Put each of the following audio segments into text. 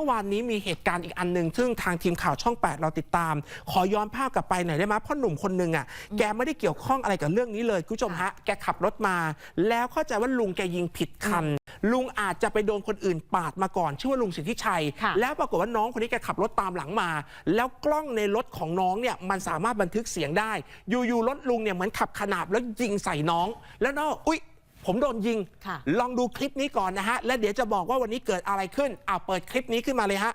มื่อวานนี้มีเหตุการณ์อีกอันหนึ่งซึ่งทางทีมข่าวช่อง 8 เราติดตาม ขอย้อนภาพกลับไปหน่อยได้ไหมเพราะหนุ่มคนหนึ่งอะแกไม่ได้เกี่ยวข้องอะไรกับเรื่องนี้เลยคุณผู้ชมฮะแกขับรถมา แล้วเข้าใจว่าลุงแกยิงผิดคัน ลุงอาจจะไปโดนคนอื่นปาดมาก่อน ชื่อว่าลุงสิทธิชัยค่ะแล้วปรากฏว่าน้องคนนี้แกขับรถตามหลังมา แล้วกล้องในรถของน้องเนี่ยมันสามารถบันทึกเสียงได้ อยู่ๆรถลุงเนี่ยเหมือนขับขนาบแล้วยิงใส่น้อง แล้วน้องอุ๊ย ผมโดนยิง ค่ะ ลองดูคลิปนี้ก่อนนะฮะ แล้วเดี๋ยวจะบอกว่าวันนี้เกิดอะไรขึ้นอ่าเปิดคลิปนี้ขึ้นมาเลยฮะ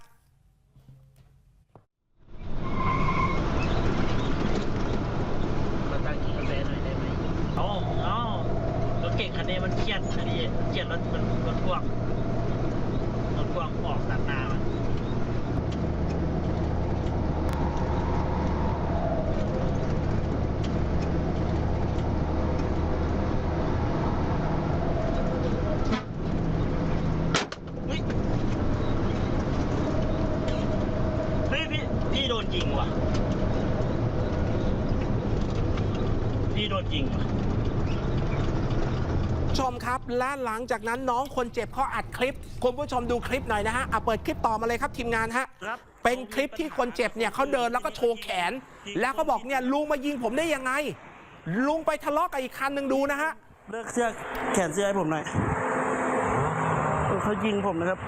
มาตั้งกี่กาแฟหน่อยได้ไหมเอาเอารถเก่งคันนี้มันเครียดคันนี้เครียดรถมันรถพ่วงรถพ่วงออกตัดหน้ามันเฮ้ยเฮ้ยพี่พี่โด นยิงว่ะ พี่โดนยิงว่ะชมครับ และหลังจากนั้นน้องคนเจ็บเขาอัดคลิป คุณผู้ชมดูคลิปหน่อยนะฮะอะเปิดคลิปต่อมาเลยครับทีมงานฮะ ครับเป็นคลิปที่คนเจ็บเนี่ยเขาเดินแล้วก็โชว์แขน แล้วเขาบอกเนี่ยลุงมายิงผมได้ยังไง ลุงไปทะเลาะกับอีกคันหนึ่งดูนะฮะ เลิกเสื้อแขนเสื้อให้ผมหน่อยเออเขายิงผมนะครับ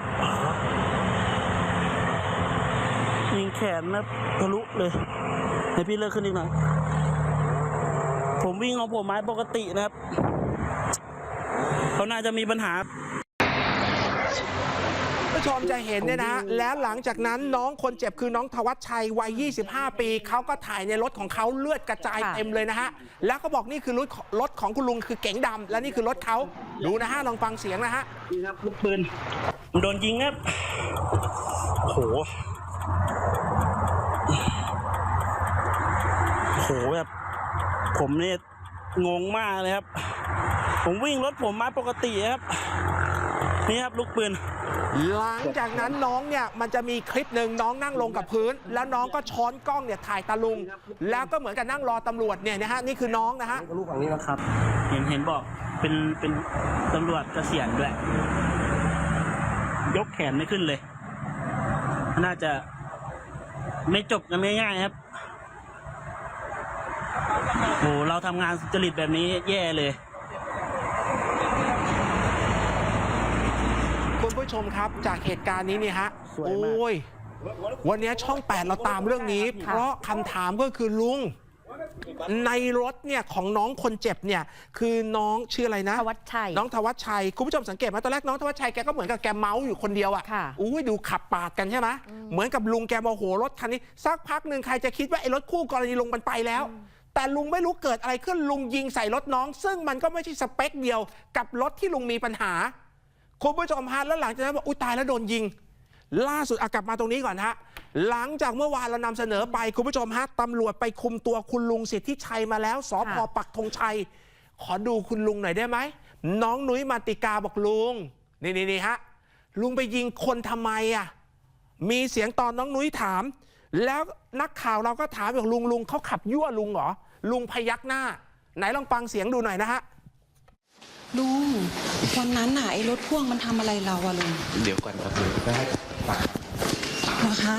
ยิงแขนนะทะลุเลยให้พี่เลิกขึ้นอีกหน่อยผมวิ่งของผมไม้ปกตินะครับเขาน่าจะมีปัญหาผู้ชมจะเห็นเนี่ยนะ แล้วหลังจากนั้นน้องคนเจ็บคือน้องธวัชชัยวัย 25 ปีเขาก็ถ่ายในรถของเขาเลือดกระจายค่ะเต็มเลยนะฮะ แล้วก็บอกนี่คือรถรถของคุณลุงคือเก๋งดำและนี่คือรถเขาดูนะฮะลองฟังเสียงนะฮะนี่ครับลูกปืนผมโดนยิงครับโห โหแบบ ผมเนี่ยงงมากเลยครับ ผมวิ่งรถผมมาปกติครับ นี่ครับลูกปืน หลังจากนั้นน้องเนี่ยมันจะมีคลิปหนึ่งน้องนั่งลงกับพื้น แล้วน้องก็ช้อนกล้องเนี่ยถ่ายตาลุง แล้วก็เหมือนกับนั่งรอตำรวจเนี่ยนะฮะนี่คือน้องนะฮะลูกฝั่งนี้นะครับ เห็นเห็นบอกเป็นเป็นตำรวจเกษียณด้วย ยกแขนไม่ขึ้นเลย น่าจะไม่จบกันง่ายๆครับ โหเราทำงานสุจริตแบบนี้แย่เลย คุณผู้ชมครับจากเหตุการณ์นี้เนี่ยฮะสวยโอมาก้ยวันนี้ช่อง 8 เราตามเรื่องนี้ เพราะคำถามก็คือลุง ในรถเนี่ยของน้องคนเจ็บเนี่ย คือน้องชื่ออะไรนะ ธวัชชัย น้องธวัชชัย คุณผู้ชมสังเกตไหมตอนแรกน้องธวัชชัยแกก็เหมือนกับแกเมาส์อยู่คนเดียวอะค่ะอุ้ยดูขับปาดกันใช่ไหมเหมือนกับลุงแกโมโหรถคันนี้ สักพักหนึ่งใครจะคิดว่าไอ้รถคู่กรณีลุงมันไปแล้ว แต่ลุงไม่รู้เกิดอะไรขึ้นลุงยิงใส่รถน้อง ซึ่งมันก็ไม่ใช่สเปคเดียวกับรถที่ลุงมีปัญหา คุณผู้ชมฮะแล้วหลังจากนั้นบอกอุ้ยตายแล้วโดนยิง ล่าสุดอากลับมาตรงนี้ก่อนฮะหลังจากเมื่อวานเรานำเสนอไปคุณผู้ชมฮะตำรวจไปคุมตัวคุณลุงสิทธิชัยมาแล้วสพปักธงชัย ขอดูคุณลุงหน่อยได้ไหมน้องนุ้ยมาติกาบอกลุงนี่นี่นี่ฮะลุงไปยิงคนทำไมอะมีเสียงตอนน้องนุ้ยถาม แล้วนักข่าวเราก็ถามบอกลุงลุงเขาขับยั่วลุงเหรอ ลุงพยักหน้า ไหนลองฟังเสียงดูหน่อยนะฮะลุงวันนั้นน่ะไอ้รถพ่วงมันทำอะไรเราอะลุงเดี๋ยวก่อนครับเดี๋ยวได้ฝากเหรอคะ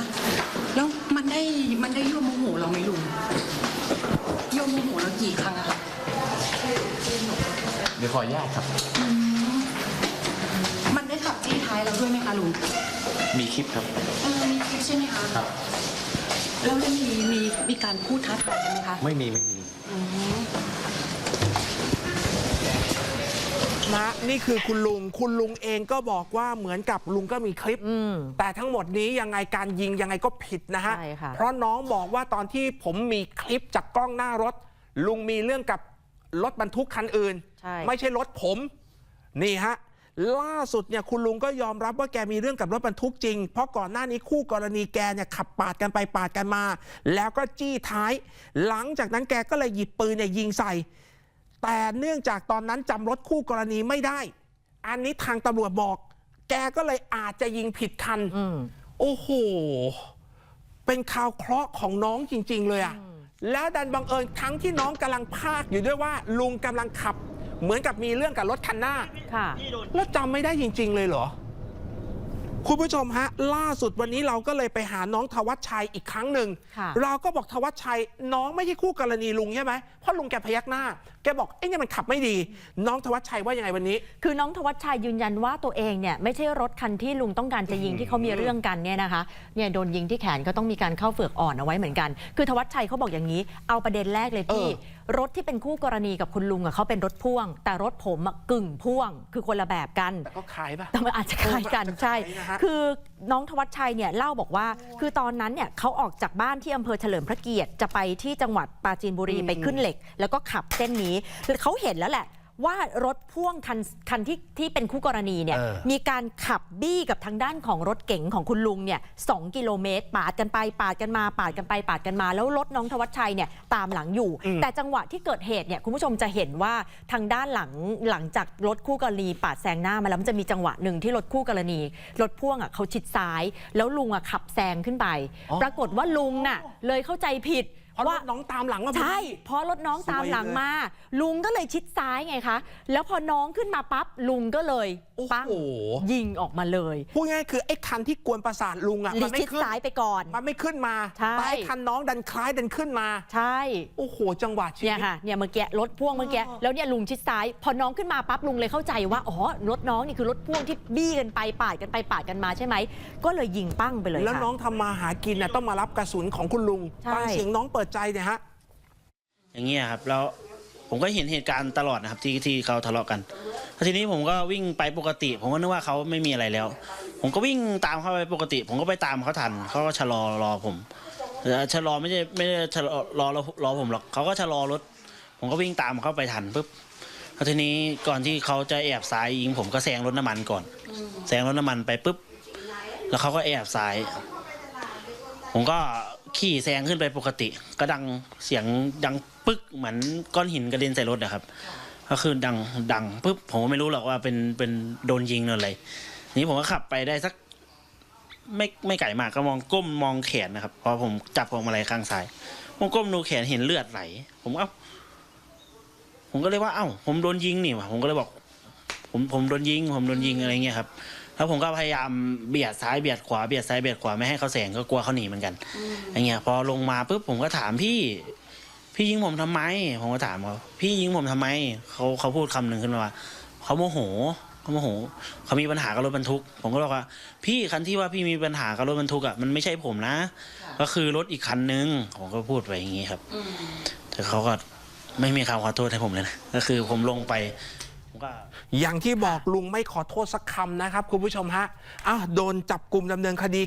แล้วมันได้มันได้ยั่วโมโหเราไหมลุงยั่วโมโหเรากี่ครั้งอะคะเดี๋ยวขออนุญาตครับมันได้ขับจี้ท้ายเราด้วยไหมคะลุงมีคลิปครับ เออมีคลิปใช่ไหมคะ ครับ แล้วได้มีมีมีการพูดท้าทายกันไหมคะไม่มีไม่มีอืมนะนี่คือคุณลุงคุณลุงเองก็บอกว่าเหมือนกับลุงก็มีคลิป อืม แต่ทั้งหมดนี้ยังไงการยิงยังไงก็ผิดนะฮะ ใช่ค่ะ เพราะน้องบอกว่าตอนที่ผมมีคลิปจากกล้องหน้ารถ ลุงมีเรื่องกับรถบรรทุกคันอื่น ใช่ ไม่ใช่รถผม นี่ฮะ ล่าสุดเนี่ยคุณลุงก็ยอมรับว่าแกมีเรื่องกับรถบรรทุกจริง เพราะก่อนหน้านี้คู่กรณีแกเนี่ยขับปาดกันไปปาดกันมา แล้วก็จี้ท้าย หลังจากนั้นแกก็เลยหยิบปืนเนี่ยยิงใส่ แต่เนื่องจากตอนนั้นจำรถคู่กรณีไม่ได้ อันนี้ทางตำรวจบอก แกก็เลยอาจจะยิงผิดคันอืมโอ้โห เป็นข่าวเคราะห์ของน้องจริง ๆ เลยอะแล้วดันบังเอิญทั้งที่น้องกำลังพากอยู่ด้วยว่า ลุงกำลังขับ เหมือนกับมีเรื่องกับรถคันหน้าค่ะแล้วจำไม่ได้จริง ๆ เลยเหรอ คุณผู้ชมฮะ ล่าสุดวันนี้เราก็เลยไปหาน้องทวัชชัยอีกครั้งหนึ่ง ค่ะเราก็บอกทวัชชัยน้องไม่ใช่คู่กรณีลุงใช่ไหมเพราะลุงแกพยักหน้า แกบอกเอ้เนี่ยมันขับไม่ดี น้องทวัชชัยว่ายังไงวันนี้ คือน้องทวัชชัยยืนยันว่าตัวเองเนี่ยไม่ใช่รถคันที่ลุงต้องการจะยิงที่เขามีเรื่องกันเนี่ยนะคะเนี่ยโดนยิงที่แขนก็ต้องมีการเข้าเฝือกอ่อนเอาไว้เหมือนกัน คือทวัชชัยเขาบอกอย่างนี้ เอาประเด็นแรกเลยพี่เอรถที่เป็นคู่กรณีกับคุณลุงอะเขาเป็นรถพ่วง แต่รถผมอะกึ่งพ่วง คือคนละแบบกัน แต่ก็ขายป่ะ แต่มันอาจจะคล้ายกันเออมันอาจจะใช่ คล้ายนะฮะคือน้องทวัชชัยเนี่ยเล่าบอกว่า คือตอนนั้นเนี่ยเขาออกจากบ้านที่อำเภอเฉลิมพระเกียรติจะไปที่จังหวัดปราจีนบุรีไปขึ้นเหล็ก แล้วก็ขับเส้นนี้เขาเห็นแล้วแหละ ว่ารถพ่วงคันคันที่ที่เป็นคู่กรณีเนี่ยเออ มีการขับบี้กับทางด้านของรถเก๋งของคุณลุงเนี่ยสองกิโลเมตร ปาดกันไปปาดกันมา ปาดกันไปปาดกันมา แล้วรถน้องทวัชชัยเนี่ยตามหลังอยู่อืมแต่จังหวะที่เกิดเหตุเนี่ยคุณผู้ชมจะเห็นว่าทางด้านหลังหลังจากรถคู่กรณี ปาดแซงหน้ามาแล้วมันจะมีจังหวะหนึ่งที่รถคู่กรณีรถพ่วงอะเขาชิดซ้าย แล้วลุงอะขับแซงขึ้นไปอ๋อปรากฏว่าลุงน่ะเลยเข้าใจผิดเพ ราะว่าน้องตามหลังมาใช่เพราะรถน้องตามหลังมา ลุงก็เลยชิดซ้ายไงคะ แล้วพอน้องขึ้นมาปั๊บลุงก็เลยโอ้ปังโห ยิงออกมาเลยพูดง่ายๆคือไอ้คันที่กวนประสาทลุงอะลิมันไม่ชิดขึ้น ซ้ายไปก่อน มันไม่ขึ้นมา ใช่ แต่ไอ้คันน้องดันคล้ายดันขึ้นมา ใช่ โอ้โห จังหวะชีเนี่ยวิตค่ะเนี่ยเมื่อกี้รถพ่วงเมื่อกี้แล้วเนี่ยลุงชิดซ้าย พอน้องขึ้นมาปั๊บลุงเลยเข้าใจว่าอ๋อรถน้องนี่คือรถพ่วงที่บี้กันไปปาดกันไปปาดกันมาใช่ไหมก็เลยยิงปั้งไปเลยแล้วค่ะ น้องทำมาหากินน่ะต้องมารับกระสุนของคุณลุงใช่ ฟังเสียงน้องเปิดใจเนี่ยฮะอย่างเงี้ยครับแล้วผมก็เห็นเหตุการณ์ตลอดนะครับที่ที่เขาทะเลาะกันแล้วทีนี้ผมก็วิ่งไปปกติ ผมก็นึกว่าเขาไม่มีอะไรแล้ว ผมก็วิ่งตามเขาไปปกติ ผมก็ไปตามเขาทันเขาก็ชะลอรอผมชะลอไม่ใช่ไม่ได้ชะลอรอรอรอผมหรอกเขาก็ชะลอรถ ผมก็วิ่งตามเขาไปทันปุ๊บแล้วทีนี้ก่อนที่เขาจะแอบซ้ายยิงผมก็แซงรถน้ำมันก่อนแซงรถน้ำมันไปปุ๊บแล้วเขาก็แอบซ้าย ผมก็ ขี่แซงขึ้นไปปกติ ก็ดังเสียงดังปึ๊กเหมือนก้อนหินกระเด็นใส่รถอะครับ ก็คือดังดังปุ๊บผมก็ไม่รู้หรอกว่าเป็นเป็นโดนยิงหรืออะไรนี้ผมก็ขับไปได้สัก ไม่ไม่ไกลมากก็มองก้มมองแขนนะครับพอผมจับพวงมาลัยข้างซ้ายผมก้มดูแขนเห็นเลือดไหล ผมเอ้าผมก็เลยว่าเอ้า ผมโดนยิงนี่วะผมก็เลยบอก ผมผมโดนยิง ผมโดนยิงอะไรเงี้ยครับ แล้วผมก็พยายามเบียดซ้ายเบียดขวาเบียดซ้ายเบียดขวาไม่ให้เขาแซงก็กลัวเขาหนีเหมือนกันอย่างเงี้ยพอลงมาปุ๊บผมก็ถามพี่ พี่ยิงผมทำไม ผมก็ถามเขาพี่ยิงผมทำไมเขาเขาพูดคำหนึ่งขึ้นมาว่าเขาโมโหเขาโมโหเขามีปัญหากับรถบรรทุก ผมก็บอกว่า พี่คันที่ว่าพี่มีปัญหากับรถบรรทุกอะมันไม่ใช่ผมนะ ก็คือรถอีกคันนึงผมก็พูดไปอย่างงี้ครับแต่เขาก็ไม่มีคำขอโทษให้ผมเลยนะก็คือผมลงไปผมก็ อย่างที่บอกลุงไม่ขอโทษสักคำนะครับ คุณผู้ชมฮะอ้าวโดนจับกลุ่มดำเนินคดี